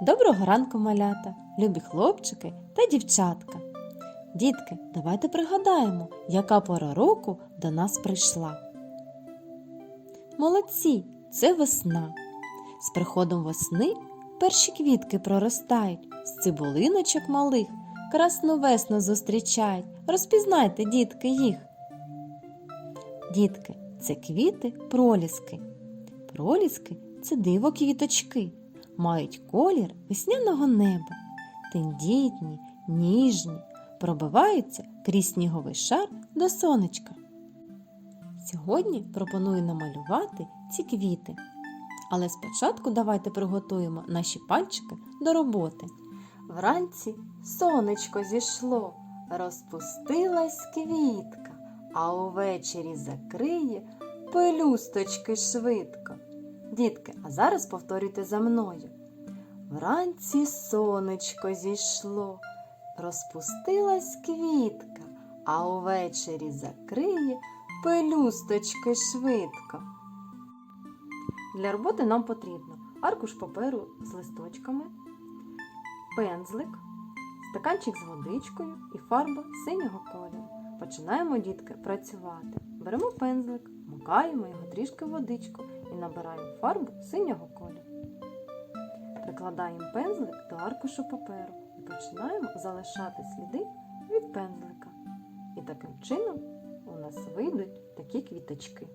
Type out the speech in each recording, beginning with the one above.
Доброго ранку, малята, любі хлопчики та дівчатка. Дітки, давайте пригадаємо, яка пора року до нас прийшла. Молодці, це весна. З приходом весни перші квітки проростають, з цибулиночок малих красну весну зустрічають. Розпізнайте, дітки, їх. Дітки, це квіти проліски. Проліски це диво квіточки, мають колір весняного неба, тендітні, ніжні, пробиваються крізь сніговий шар до сонечка. Сьогодні пропоную намалювати ці квіти. Але спочатку давайте приготуємо наші пальчики до роботи. Вранці сонечко зійшло, розпустилась квітка, а увечері закриє пелюсточки швидко. Дітки, а зараз повторюйте за мною. Вранці сонечко зійшло, розпустилась квітка, а увечері закриє пелюсточки швидко. Для роботи нам потрібно аркуш паперу з листочками, пензлик, стаканчик з водичкою і фарба синього кольору. Починаємо, дітки, працювати. Беремо пензлик, макаємо його трішки в водичку і набираємо фарбу синього кольору. Прикладаємо пензлик до аркушу паперу і починаємо залишати сліди від пензлика. І таким чином у нас вийдуть такі квіточки.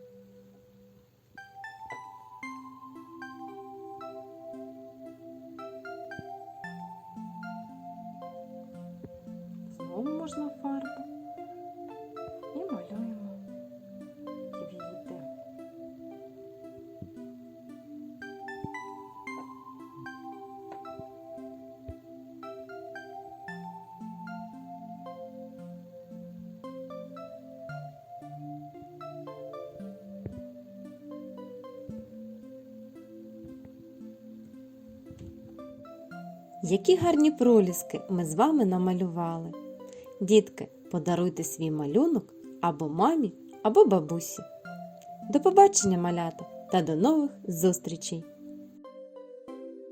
Знову можна Які гарні проліски ми з вами намалювали. Дітки, подаруйте свій малюнок або мамі, або бабусі. До побачення, малята, та до нових зустрічей!